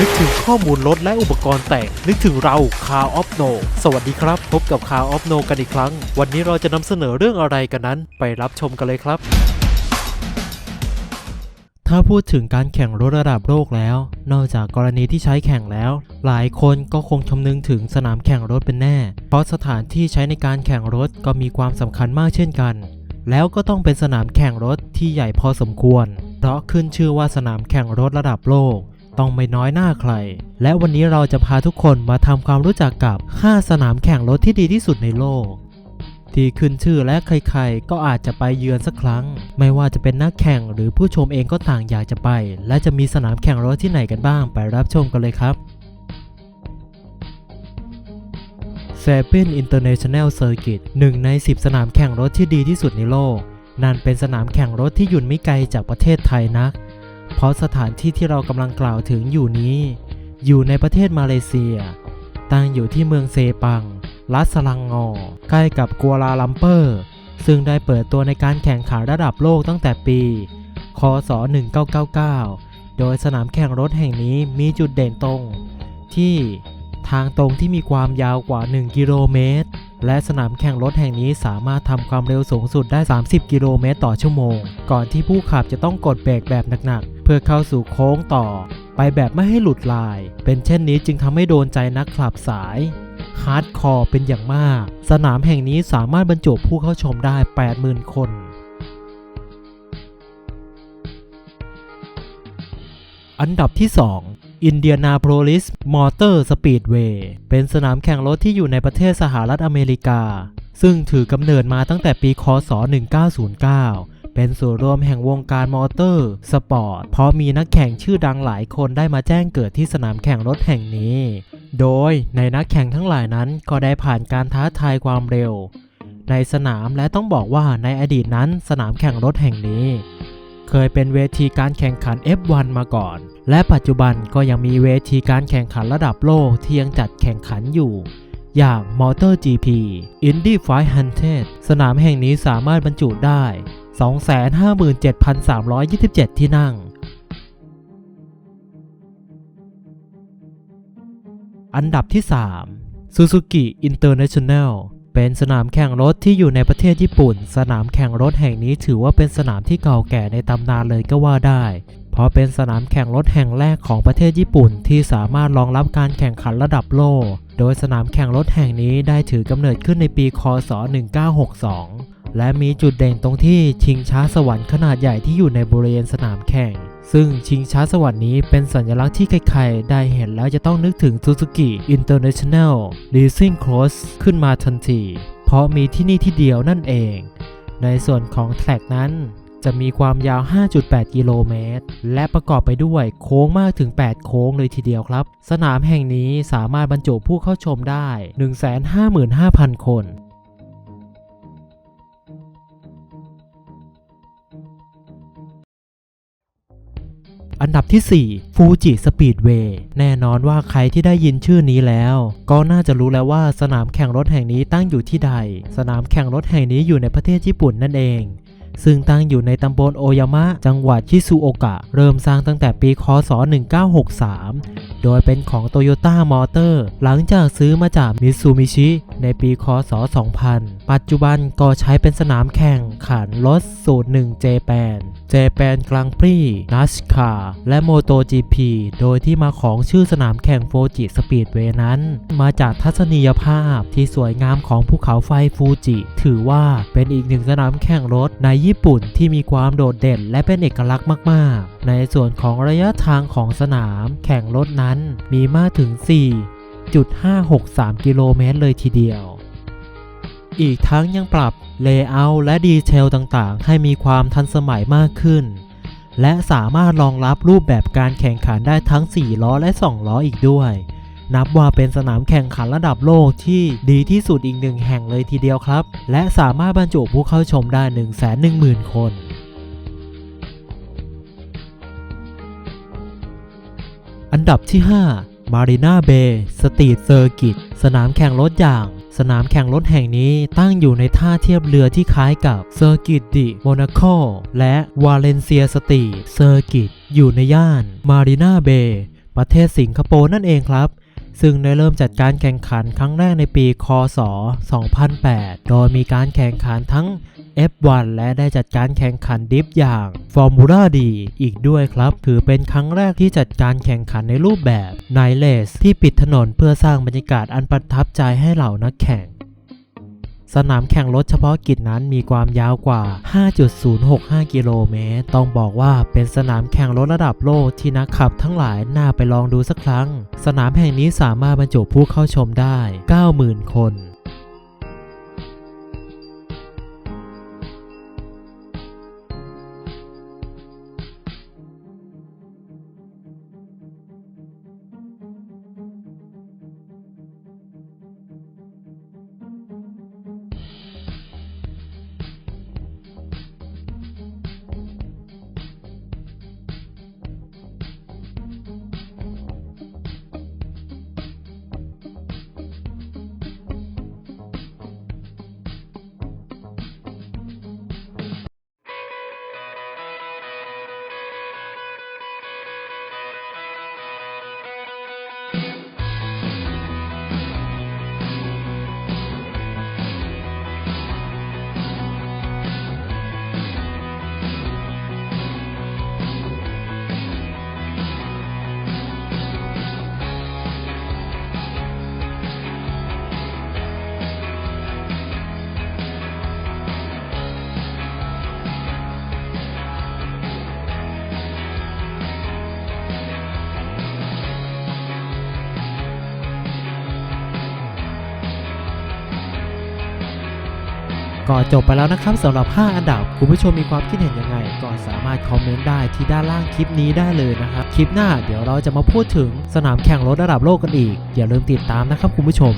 นึกถึงข้อมูลรถและอุปกรณ์แต่ง นึกถึงเรา Car of No สวัสดีครับ พบกับ Car of No กันอีกครั้ง วันนี้เราจะนำเสนอเรื่องอะไรกันนั้น ไปรับชมกันเลยครับถ้าพูดถึงการแข่งรถระดับโลกแล้ว นอกจากกรณีที่ใช้แข่งแล้ว หลายคนก็คงคำนึงถึงสนามแข่งรถเป็นแน่ เพราะสถานที่ใช้ในการแข่งรถก็มีความสำคัญมากเช่นกัน แล้วก็ต้องเป็นสนามแข่งรถที่ใหญ่พอสมควร เพราะขึ้นชื่อว่าสนามแข่งรถระดับโลก ต้องไม่น้อยหน้าใคร และวันนี้เราจะพาทุกคนมาทำความรู้จักกับ 5 สนามแข่งรถที่ดีที่สุดในโลก ที่ขึ้นชื่อและใครๆ ก็อาจจะไปเยือนสักครั้ง ไม่ว่าจะเป็นนักแข่งหรือผู้ชมเองก็ต่างอยากจะไป และจะมีสนามแข่งรถที่ไหนกันบ้างไปรับชมกันเลยครับ s a p i n International Circuit หนึ่งใน 10 สนามแข่งรถที่ดีที่สุดในโลก นั่นเป็นสนามแข่งรถที่อยู่ไม่ไกลจากประเทศไทยนัก เพราะสถานที่ที่เรากำลังกล่าวถึงอยู่นี้ อยู่ในประเทศมาเลเซีย ตั้งอยู่ที่เมืองเซปัง รัสลังงอ ใกล้กับกัวลาลัมเปอร์ ซึ่งได้เปิดตัวในการแข่งขันระดับโลกตั้งแต่ปี คศ 1999 โดยสนามแข่งรถแห่งนี้มีจุดเด่นตรง ที่ทางตรงที่มีความยาวกว่า 1 กิโลเมตร และสนามแข่งรถแห่งนี้สามารถทำความเร็วสูงสุดได้ 30 กิโลเมตรต่อชั่วโมง ก่อนที่ผู้ขับจะต้องกดเบรกแบบหนักๆ พื่อเข้าสู่โค้งต่อ ไปแบบไม่ให้หลุดลาย เป็นเช่นนี้จึงทำให้โดนใจนักขับสายฮาร์ดคอร์เป็นอย่างมาก สนามแห่งนี้สามารถบรรจุผู้เข้าชมได้ 80,000 คนอันดับที่ 2 อินเดียนาโพลิสมอเตอร์สปีดเวย์เป็นสนามแข่งรถที่อยู่ในประเทศสหรัฐอเมริกา ซึ่งถือกำเนิดมาตั้งแต่ปี คศ 1909 เป็นส่วนรวมแห่งวงการมอเตอร์ สปอร์ต เพราะมีนักแข่งชื่อดังหลายคนได้มาแจ้งเกิดที่สนามแข่งรถแห่งนี้ โดยในนักแข่งทั้งหลายนั้นก็ได้ผ่านการท้าทายความเร็ว ในสนามและต้องบอกว่าในอดีตนั้นสนามแข่งรถแห่งนี้ เคยเป็นเวทีการแข่งขัน F1 มาก่อน และปัจจุบันก็ยังมีเวทีการแข่งขันระดับโลกที่ยังจัดแข่งขันอยู่อย่าง MotoGP Indy 500 สนามแห่งนี้สามารถบรรจุได้ 257,327 ที่นั่ง อันดับที่ 3 Suzuki International เป็นสนามแข่งรถที่อยู่ในประเทศญี่ปุ่น สนามแข่งรถแห่งนี้ถือว่าเป็นสนามที่เก่าแก่ในตำนานเลยก็ว่าได้ เพราะเป็นสนามแข่งรถแห่งแรกของประเทศญี่ปุ่น ที่สามารถรองรับการแข่งขันระดับโลก โดยสนามแข่งรถแห่งนี้ได้ถือกำเนิดขึ้นในปี คศ 1962 และมีจุดเด่นตรงที่ชิงช้าสวรรค์ขนาดใหญ่ที่อยู่ในบริเวณสนามแข่ง ซึ่งชิงช้าสวรรค์นี้เป็นสัญลักษณ์ที่ใครๆ ได้เห็นแล้วจะต้องนึกถึง Suzuki International Racing Cross ขึ้นมาทันที เพราะมีที่นี่ที่เดียวนั่นเอง ในส่วนของแทร็กนั้นจะมีความยาว 5.8 กิโลเมตร และประกอบไปด้วยโค้งมากถึง 8 โค้งเลยทีเดียวครับ สนามแห่งนี้สามารถบรรจุผู้เข้าชมได้ 155,000 คน อันดับที่ 4 ฟูจิสปีดเวย์แน่นอนว่าใครที่ได้ยินชื่อนี้แล้ว ก็น่าจะรู้แล้วว่าสนามแข่งรถแห่งนี้ตั้งอยู่ที่ใด สนามแข่งรถแห่งนี้อยู่ในประเทศญี่ปุ่นนั่นเอง ซึ่งตั้งอยู่ในตำบลโอยามะ จังหวัดชิซูโอกะ เริ่มสร้างตั้งแต่ปีคศ 1963 โดยเป็นของโตโยต้ามอเตอร์หลังจากซื้อมาจากมิตซูมิชิในปีคศ 2000 ปัจจุบันก็ใช้เป็นสนามแข่งขันรถสูตร1 j แปน เจแปนกลางปรีนัสคาและโมโต GP โดยที่มาของชื่อสนามแข่งโฟจิสปีดเวย์นั้น มาจากทัศนียภาพที่สวยงามของภูเขาไฟฟูจิ ถือว่าเป็นอีกหนึ่งสนามแข่งรถในญี่ปุ่นที่มีความโดดเด่นและเป็นเอกลักษณ์มาก ๆ ในส่วนของระยะทางของสนามแข่งรถนั้นมีมากถึง 4.563 กิโลเมตรเลยทีเดียว อีกทั้งยังปรับเลเยอร์และดีเทลต่างๆ ให้มีความทันสมัยมากขึ้น และสามารถรองรับรูปแบบการแข่งขันได้ทั้ง 4 ล้อและ 2 ล้ออีกด้วย นับว่าเป็นสนามแข่งขันระดับโลกที่ดีที่สุดอีกหนึ่งแห่งเลยทีเดียวครับ และสามารถบรรจุผู้เข้าชมได้ 110,000 คนอันดับที่ 5 Marina Bay Street Circuit สนามแข่งรถอย่าง สนามแข่งรถแห่งนี้ตั้งอยู่ในท่าเทียบเรือที่คล้ายกับเซอร์กิตดิโมนาโคและวาเลนเซียสตีเซอร์กิตอยู่ในย่านมารีนาเบย์ประเทศสิงคโปร์นั่นเองครับซึ่งได้เริ่มจัดการแข่งขันครั้งแรกในปี คศ 2008 โดยมีการแข่งขันทั้ง F1 และได้จัดการแข่งขันดิฟอย่าง Formula D อีกด้วยครับ ถือเป็นครั้งแรกที่จัดการแข่งขันในรูปแบบ n i g h t Race ที่ปิดถนนเพื่อสร้างบรรยากาศอันประทับใจให้เหล่านักแข่งสนามแข่งรถเฉพาะกิจนั้นมีความยาวกว่า 5.065 กิโลเมตร ต้องบอกว่าเป็นสนามแข่งรถระดับโลกที่นักขับทั้งหลายน่าไปลองดูสักครั้ง สนามแห่งนี้สามารถบรรจุผู้เข้าชมได้ 90,000 คน ก็จบไปแล้วนะครับสำหรับ 5 อันดับ คุณผู้ชมมีความคิดเห็นยังไง ก็สามารถคอมเมนต์ได้ที่ด้านล่างคลิปนี้ได้เลยนะครับ คลิปหน้าเดี๋ยวเราจะมาพูดถึงสนามแข่งรถระดับโลกกันอีก อย่าลืมติดตามนะครับคุณผู้ชม